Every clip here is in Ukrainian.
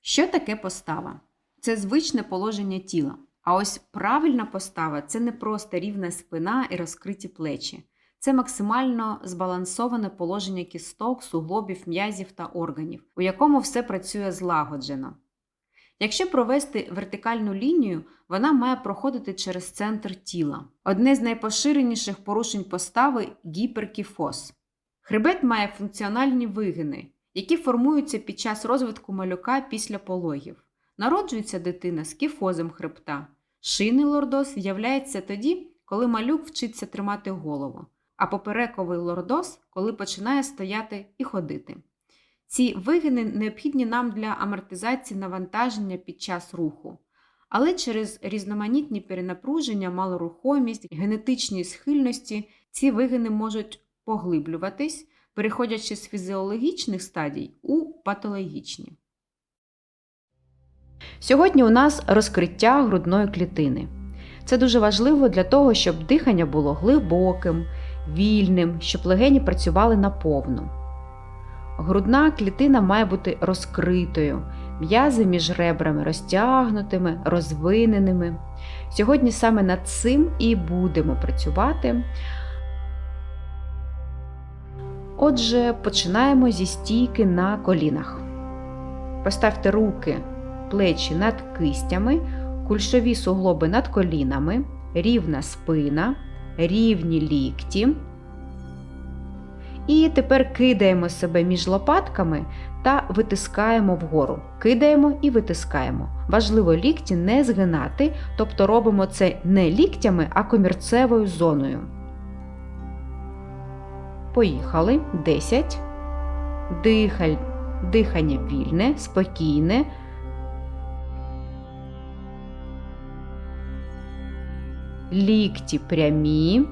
Що таке постава? Це звичне положення тіла. А ось правильна постава це не просто рівна спина і розкриті плечі. Це максимально збалансоване положення кісток, суглобів, м'язів та органів, у якому все працює злагоджено. Якщо провести вертикальну лінію, вона має проходити через центр тіла. Одне з найпоширеніших порушень постави гіперкіфоз. Хребет має функціональні вигини, які формуються під час розвитку малюка після пологів. Народжується дитина з кіфозом хребта. Шийний лордоз з'являється тоді, коли малюк вчиться тримати голову, а поперековий лордоз, коли починає стояти і ходити. Ці вигини необхідні нам для амортизації навантаження під час руху. Але через різноманітні перенапруження, малорухомість, генетичні схильності ці вигини можуть поглиблюватись, переходячи з фізіологічних стадій у патологічні. Сьогодні у нас розкриття грудної клітини. Це дуже важливо для того, щоб дихання було глибоким, вільним, щоб легені працювали наповну. Грудна клітина має бути розкритою, м'язи між ребрами розтягнутими, розвиненими. Сьогодні саме над цим і будемо працювати. Отже, починаємо зі стійки на колінах. Поставте руки, плечі над кистями, кульшові суглоби над колінами, рівна спина, рівні лікті. І тепер кидаємо себе між лопатками та витискаємо вгору. Кидаємо і витискаємо. Важливо лікті не згинати, тобто робимо це не ліктями, а комірцевою зоною. Поїхали. 10. Дихаль. Дихання вільне, спокійне. Лікті прямі.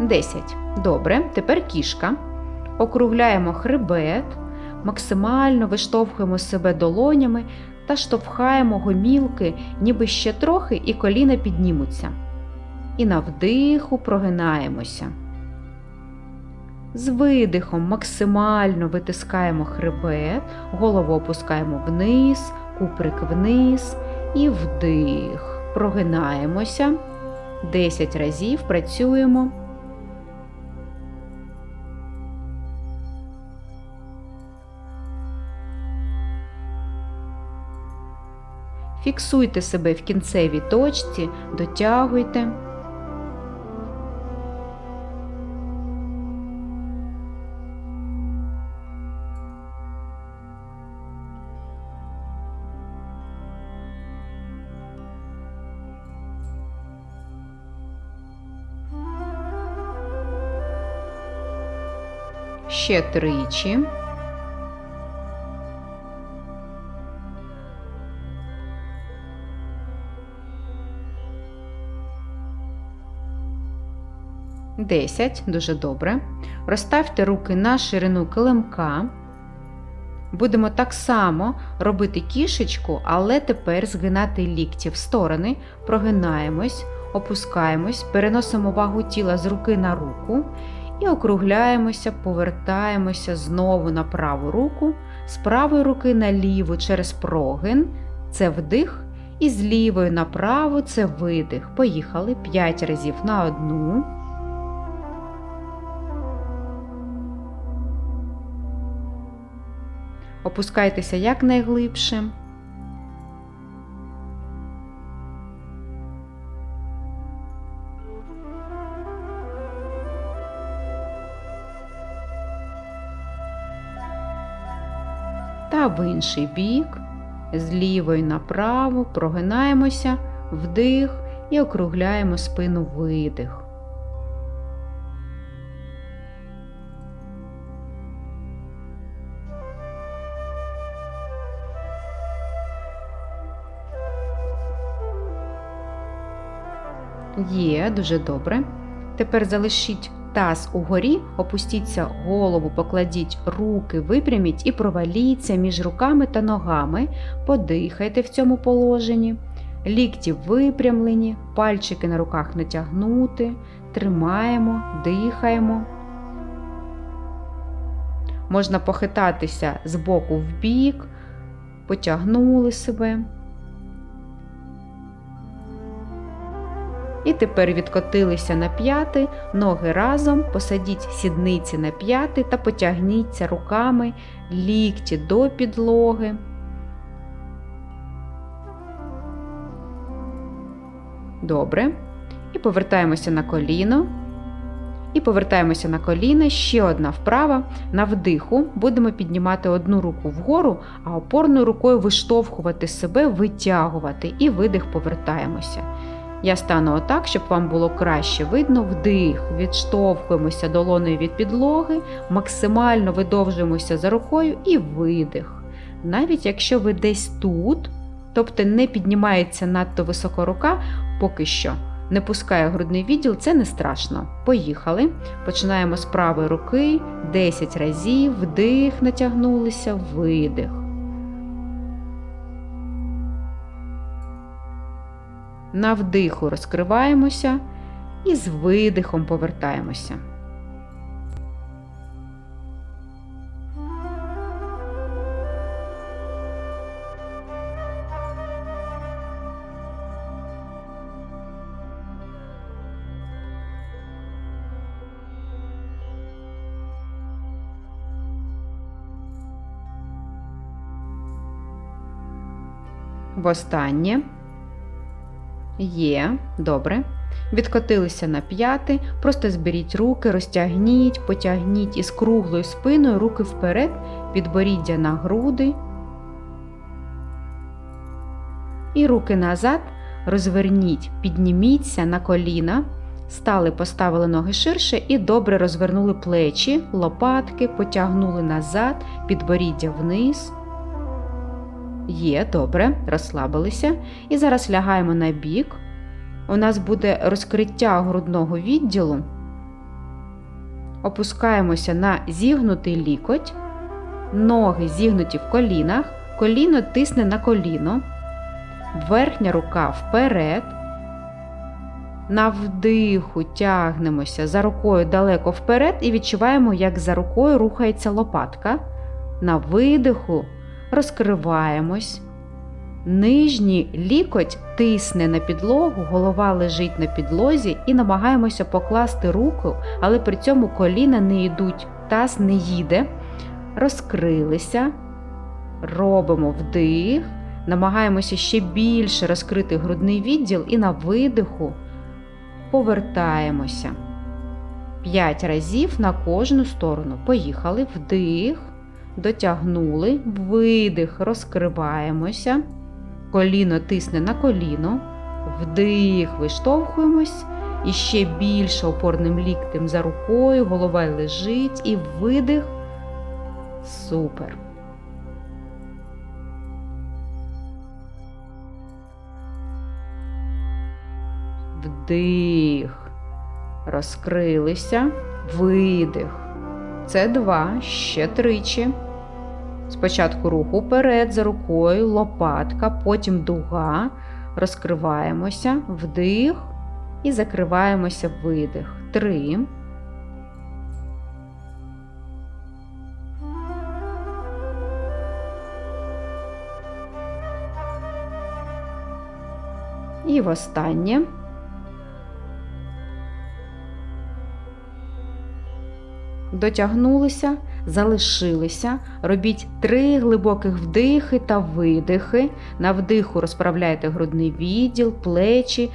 10. Добре. Тепер кішка. Округляємо хребет, максимально виштовхуємо себе долонями та штовхаємо гомілки, ніби ще трохи, і коліна піднімуться. І на вдиху прогинаємося. З видихом максимально витискаємо хребет, голову опускаємо вниз, куприк вниз і вдих. Прогинаємося. 10 разів працюємо. Фіксуйте себе в кінцевій точці, дотягуйте. Ще тричі. Десять. Дуже добре. Розставте руки на ширину килимка. Будемо так само робити кішечку, але тепер згинати лікті в сторони, прогинаємось, опускаємось, переносимо вагу тіла з руки на руку і округляємося, повертаємося знову на праву руку, з правої руки на ліву через прогин. Це вдих. І з лівої на праву це видих. Поїхали 5 разів на одну. Опускайтеся якнайглибше. В інший бік, з лівої направо, прогинаємося, вдих і округляємо спину видих. Є, дуже добре. Тепер залишіть таз угорі, опустіться голову, покладіть руки, випряміть і проваліться між руками та ногами. Подихайте в цьому положенні. Лікті випрямлені, пальчики на руках натягнути, тримаємо, дихаємо. Можна похитатися з боку в бік, потягнули себе. І тепер відкотилися на п'яти, ноги разом, посадіть сідниці на п'яти та потягніться руками, лікті до підлоги. Добре. І повертаємося на коліно. І повертаємося на коліна. Ще одна вправа. На вдиху будемо піднімати одну руку вгору, а опорною рукою виштовхувати себе, витягувати. І видих повертаємося. Я стану отак, щоб вам було краще видно. Вдих, відштовхуємося долоною від підлоги, максимально видовжуємося за рукою і видих. Навіть якщо ви десь тут, тобто не піднімається надто високо рука, поки що не пускає грудний відділ, це не страшно. Поїхали. Починаємо з правої руки 10 разів, вдих, натягнулися, видих. На вдиху розкриваємося і з видихом повертаємося. Востаннє. Є, добре. Відкотилися на п'яти, просто зберіть руки, розтягніть, потягніть із круглою спиною руки вперед, підборіддя на груди. І руки назад розверніть, підніміться на коліна, стали, поставили ноги ширше і добре розвернули плечі, лопатки, потягнули назад, підборіддя вниз. Є, добре, розслабилися. І зараз лягаємо на бік. У нас буде розкриття грудного відділу. Опускаємося на зігнутий лікоть, ноги зігнуті в колінах, коліно тисне на коліно, верхня рука вперед. На вдиху тягнемося за рукою далеко вперед і відчуваємо, як за рукою рухається лопатка. На видиху розкриваємось. Нижній лікоть тисне на підлогу, голова лежить на підлозі і намагаємося покласти руку, але при цьому коліна не йдуть, таз не їде. Розкрилися, робимо вдих, намагаємося ще більше розкрити грудний відділ і на видиху повертаємося. П'ять разів на кожну сторону. Поїхали вдих дотягнули, видих, розкриваємося, коліно тисне на коліно, вдих, виштовхуємось, і ще більше опорним ліктем за рукою, голова лежить. І видих. Супер. Вдих, розкрилися, видих. Це два, ще тричі. Спочатку руку вперед за рукою, лопатка, потім дуга. Розкриваємося, вдих і закриваємося видих. Три. І востаннє. Дотягнулися, залишилися. Робіть три глибоких вдихи та видихи. На вдиху розправляйте грудний відділ, плечі.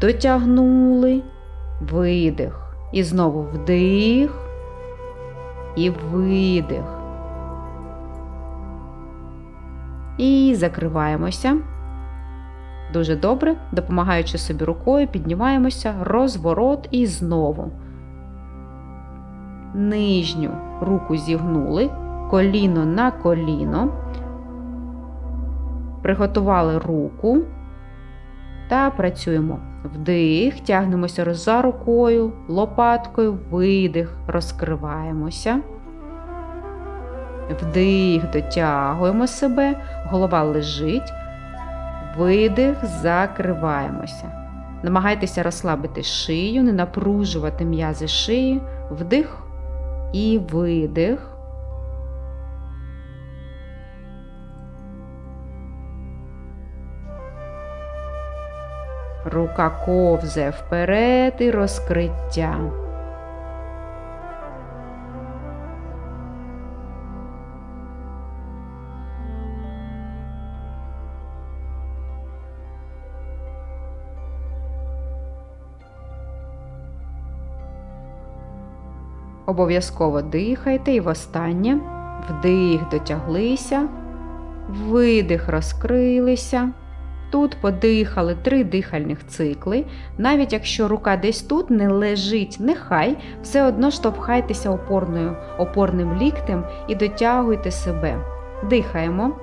Дотягнули, видих. І знову вдих і видих. І закриваємося. Дуже добре, допомагаючи собі рукою, піднімаємося, розворот і знову нижню руку зігнули, коліно на коліно, приготували руку та працюємо. Вдих, тягнемося за рукою, лопаткою, видих, розкриваємося. Вдих, дотягуємо себе, голова лежить, видих, закриваємося. Намагайтеся розслабити шию, не напружувати м'язи шиї, вдих, і видих. Рука ковзе вперед і розкриття. Обов'язково дихайте і востаннє вдих дотяглися, видих розкрилися. Тут подихали три дихальних цикли. Навіть якщо рука десь тут не лежить, нехай все одно штовхайтеся опорною, опорним ліктем і дотягуйте себе. Дихаємо.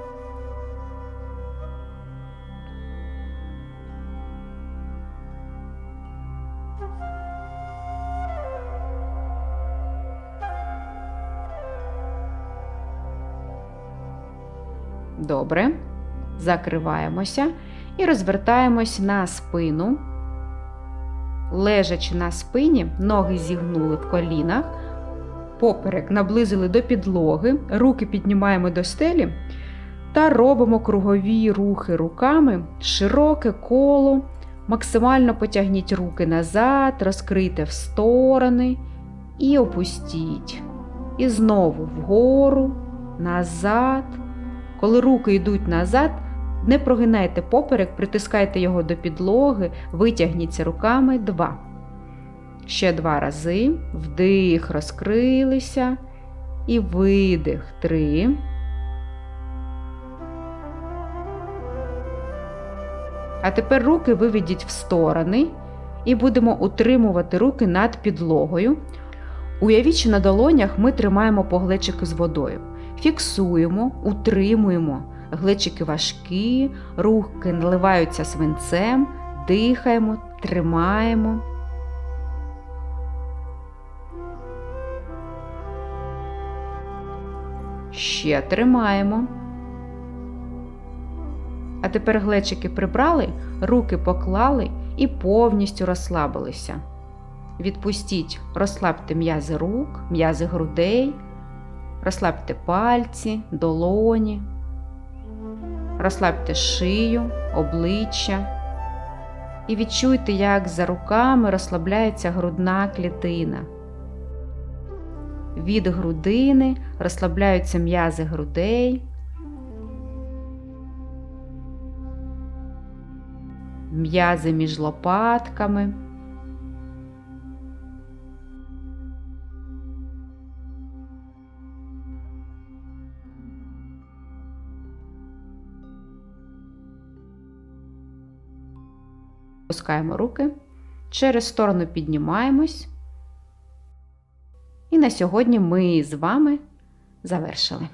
Добре. Закриваємося і розвертаємось на спину. Лежачи на спині, ноги зігнули в колінах, поперек наблизили до підлоги, руки піднімаємо до стелі та робимо кругові рухи руками, широке коло. Максимально потягніть руки назад, розкрийте в сторони і опустіть. І знову вгору, назад. Коли руки йдуть назад, не прогинайте поперек, притискайте його до підлоги, витягніться руками два. Ще два рази. Вдих, розкрилися. І видих три. А тепер руки виведіть в сторони і будемо утримувати руки над підлогою. Уявіть, що на долонях ми тримаємо поглечики з водою. Фіксуємо, утримуємо. Глечики важкі, руки наливаються свинцем, дихаємо, тримаємо. Ще тримаємо. А тепер глечики прибрали, руки поклали і повністю розслабилися. Відпустіть, розслабте м'язи рук, м'язи грудей, розслабте пальці, долоні, розслабте шию, обличчя. І відчуйте, як за руками розслабляється грудна клітина. Від грудини розслабляються м'язи грудей. М'язи між лопатками. Пускаємо руки, через сторону піднімаємось. І на сьогодні ми з вами завершили.